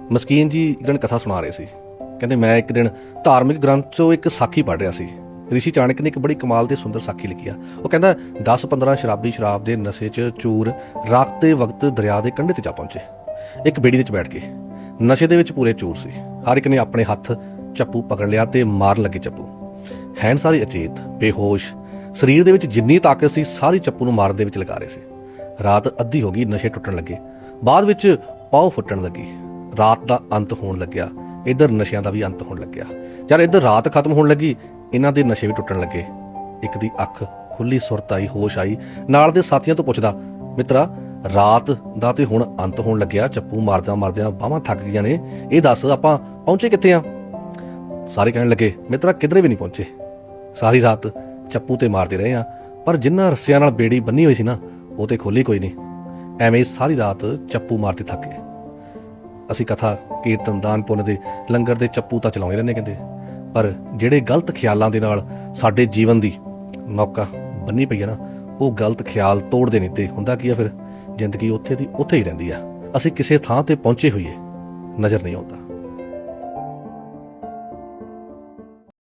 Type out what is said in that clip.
ਮਸਕੀਨ ਜੀ ਇੱਕ ਦਿਨ ਕਥਾ ਸੁਣਾ ਰਹੇ ਸੀ। ਕਹਿੰਦੇ ਮੈਂ ਇੱਕ ਦਿਨ ਧਾਰਮਿਕ ਗ੍ਰੰਥ ਚੋਂ ਇੱਕ ਸਾਖੀ ਪੜ੍ਹ ਰਿਹਾ ਸੀ। ਰਿਸ਼ੀ ਚਾਣਕ ਨੇ ਇੱਕ ਬੜੀ ਕਮਾਲ ਤੇ ਸੁੰਦਰ ਸਾਖੀ ਲਿਖੀ ਆ। ਉਹ ਕਹਿੰਦਾ 10-15 ਸ਼ਰਾਬੀ ਸ਼ਰਾਬ ਦੇ ਨਸ਼ੇ 'ਚ ਚੂਰ ਰਾਤ ਦੇ ਵਕਤ ਦਰਿਆ ਦੇ ਕੰਢੇ ਤੇ ਜਾ ਪਹੁੰਚੇ। ਇੱਕ ਬੇੜੀ ਦੇ ਵਿੱਚ ਬੈਠ ਕੇ ਨਸ਼ੇ ਦੇ ਵਿੱਚ ਪੂਰੇ ਚੂਰ ਸੀ। ਹਰ ਇੱਕ ਨੇ ਆਪਣੇ ਹੱਥ ਚੱਪੂ ਪਕੜ ਲਿਆ ਤੇ ਮਾਰਨ ਲੱਗੇ ਚੱਪੂ। ਹੈਨ ਸਾਰੇ ਅਚੇਤ, ਬੇਹੋਸ਼, ਸਰੀਰ ਦੇ ਵਿੱਚ ਜਿੰਨੀ ਤਾਕਤ ਸੀ, ਸਾਰੀ ਚੱਪੂ ਨੂੰ ਮਾਰਨ ਦੇ ਵਿੱਚ ਲਗਾ ਰਹੇ ਸੀ। ਰਾਤ ਅੱਧੀ ਹੋ ਗਈ, ਨਸ਼ੇ ਟੁੱਟਣ ਲੱਗੇ। ਬਾਅਦ ਵਿੱਚ ਪਾਉ ਫੁੱਟਣ ਲੱਗੀ। ਰਾਤ ਦਾ ਅੰਤ ਹੋਣ ਲੱਗਿਆ, ਇਧਰ ਨਸ਼ਿਆਂ ਦਾ ਵੀ ਅੰਤ ਹੋਣ ਲੱਗਿਆ। ਜਦ ਇਧਰ ਰਾਤ ਖਤਮ ਹੋਣ ਲੱਗੀ, ਇਹਨਾਂ ਦੇ ਨਸ਼ੇ ਵੀ ਟੁੱਟਣ ਲੱਗੇ। ਇੱਕ ਦੀ ਅੱਖ ਖੁੱਲੀ ਸੁਰਤ ਆਈ, ਹੋਸ਼ ਆਈ। ਨਾਲ ਦੇ ਸਾਥੀਆਂ ਤੋਂ ਪੁੱਛਦਾ, ਮਿੱਤਰਾ, ਰਾਤ ਦਾ ਤੇ ਹੁਣ ਅੰਤ ਹੋਣ ਲੱਗਿਆ, ਚੱਪੂ ਮਾਰਦਿਆਂ ਮਾਰਦਿਆਂ ਬਾਹਾਂ ਥੱਕ ਗਈਆਂ ਨੇ। ਇਹ ਦੱਸ, ਆਪਾਂ ਪਹੁੰਚੇ ਕਿੱਥੇ ਆ? ਸਾਰੇ ਕਹਿਣ ਲੱਗੇ, ਮਿੱਤਰਾ, ਕਿਧਰੇ ਵੀ ਨਹੀਂ ਪਹੁੰਚੇ। ਸਾਰੀ ਰਾਤ ਚੱਪੂ ਤੇ ਮਾਰਦੇ ਰਹੇ ਆ, ਪਰ ਜਿੰਨਾ ਰੱਸਿਆਂ ਨਾਲ ਬੇੜੀ ਬੰਨੀ ਹੋਈ ਸੀ ਨਾ, ਉਹ ਤੇ ਖੋਲੀ ਕੋਈ ਨਹੀਂ। ਐਵੇਂ ਸਾਰੀ ਰਾਤ ਚੱਪੂ ਮਾਰਦੇ ਥੱਕੇ ਅਸੀਂ ਕਥਾ, ਕੀਰਤਨ, ਦਾਨ, ਪੁੰਨ ਦੇ ਲੰਗਰ ਦੇ ਚੱਪੂ ਤਾਂ ਚਲਾਉਂਦੇ ਰਹਿੰਦੇ ਕਹਿੰਦੇ। ਪਰ ਜਿਹੜੇ ਗਲਤ ਖਿਆਲਾਂ ਦੇ ਨਾਲ ਸਾਡੇ ਜੀਵਨ ਦੀ ਨੌਕਾ ਬੰਨੀ ਪਈ ਹੈ ਨਾ, ਉਹ ਗਲਤ ਖਿਆਲ ਤੋੜਦੇ ਨਹੀਂ ਤੇ ਹੁੰਦਾ ਕੀ ਆ ਫਿਰ? ਜ਼ਿੰਦਗੀ ਉੱਥੇ ਦੀ ਉੱਥੇ ਹੀ ਰਹਿੰਦੀ ਆ। ਅਸੀਂ ਕਿਸੇ ਥਾਂ ਤੇ ਪਹੁੰਚੇ ਹੋਈਏ, ਨਜ਼ਰ ਨਹੀਂ ਆਉਂਦਾ।